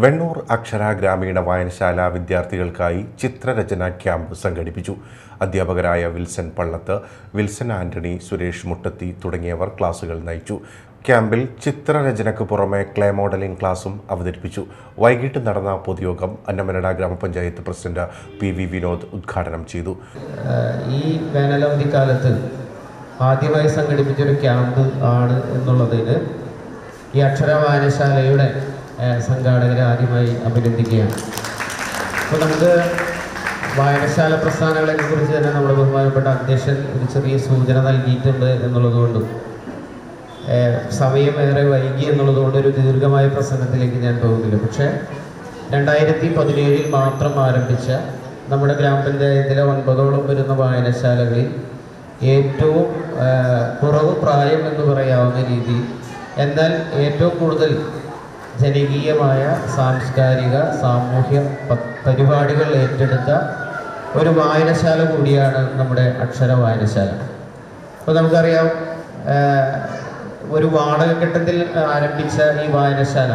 വെണ്ണൂർ അക്ഷര ഗ്രാമീണ വായനശാല വിദ്യാർത്ഥികൾക്കായി ചിത്രരചന ക്യാമ്പ് സംഘടിപ്പിച്ചു. അധ്യാപകരായ Wilson Pallath Wilson Antony Suresh Muttathi തുടങ്ങിയവർ ക്ലാസുകൾ നയിച്ചു. ക്യാമ്പിൽ ചിത്രരചനക്ക് പുറമെ ക്ലേ മോഡലിംഗ് ക്ലാസും അവതരിപ്പിച്ചു. വൈകിട്ട് നടന്ന പൊതുയോഗം അന്നമനട ഗ്രാമപഞ്ചായത്ത് പ്രസിഡന്റ് പി വി വിനോദ് ഉദ്ഘാടനം ചെയ്തു. ഈ വേനലവധി കാലത്ത് ആദ്യമായി സംഘടിപ്പിച്ചൊരു ക്യാമ്പ് ആണ് എന്നുള്ളതിന് ഈ അക്ഷര വായനശാലയുടെ സംഘാടകരെ ആദ്യമായി അഭിനന്ദിക്കുകയാണ്. അപ്പോൾ നമുക്ക് വായനശാല പ്രസ്ഥാനങ്ങളെ കുറിച്ച് തന്നെ നമ്മുടെ ബഹുമാനപ്പെട്ട അധ്യക്ഷൻ ഒരു ചെറിയ സൂചന നൽകിയിട്ടുണ്ട് എന്നുള്ളതുകൊണ്ടും ഏറെ വൈകി എന്നുള്ളതുകൊണ്ട് ഒരു ദീർഘമായ പ്രസംഗത്തിലേക്ക് ഞാൻ പോകുന്നില്ല. പക്ഷേ രണ്ടായിരത്തി പതിനേഴിൽ മാത്രം ആരംഭിച്ച നമ്മുടെ ഗ്രാമപഞ്ചായത്തിലെ ഒൻപതോളം വരുന്ന വായനശാലകളിൽ ഏറ്റവും കുറവ് പ്രായം എന്ന് പറയാവുന്ന രീതി എന്നാൽ ഏറ്റവും കൂടുതൽ ജനകീയമായ സാംസ്കാരിക സാമൂഹ്യ പരിപാടികൾ ഏറ്റെടുത്ത ഒരു വായനശാല കൂടിയാണ് നമ്മുടെ അക്ഷര വായനശാല. അപ്പോൾ നമുക്കറിയാം ഒരു വാടകഘട്ടത്തിൽ ആരംഭിച്ച ഈ വായനശാല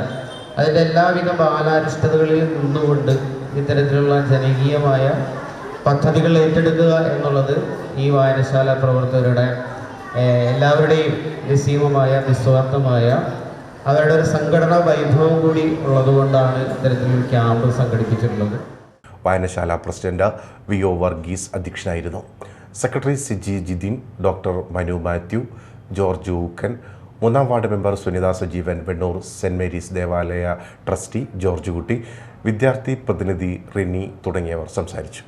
അതിന്റെ എല്ലാവിധ ബാലാരിഷ്ടതകളിൽ നിന്നുകൊണ്ട് ഇത്തരത്തിലുള്ള ജനകീയമായ പദ്ധതികൾ ഏറ്റെടുക്കുക എന്നുള്ളത് ഈ വായനശാല പ്രവർത്തകരുടെ എല്ലാവരുടെയും നിസ്സീമമായ നിസ്വാർത്ഥമായ അവരുടെ ഒരു സംഘടനാ വൈഭവം കൂടി ഉള്ളതുകൊണ്ടാണ് ഇത്തരത്തിൽ ക്യാമ്പ് സംഘടിപ്പിച്ചിട്ടുള്ളത്. വായനശാല പ്രസിഡന്റ് വി ഒ വർഗീസ് അധ്യക്ഷനായിരുന്നു. Secretary Siji Jithin doctor Manu Mathew George Ookkan മൂന്നാം ward member Sunitha Sajeevan Vennur Saint Mary's ദേവാലയ ട്രസ്റ്റി ജോർജ് കുട്ടി വിദ്യാർത്ഥി പ്രതിനിധി റിനി തുടങ്ങിയവർ സംസാരിച്ചു.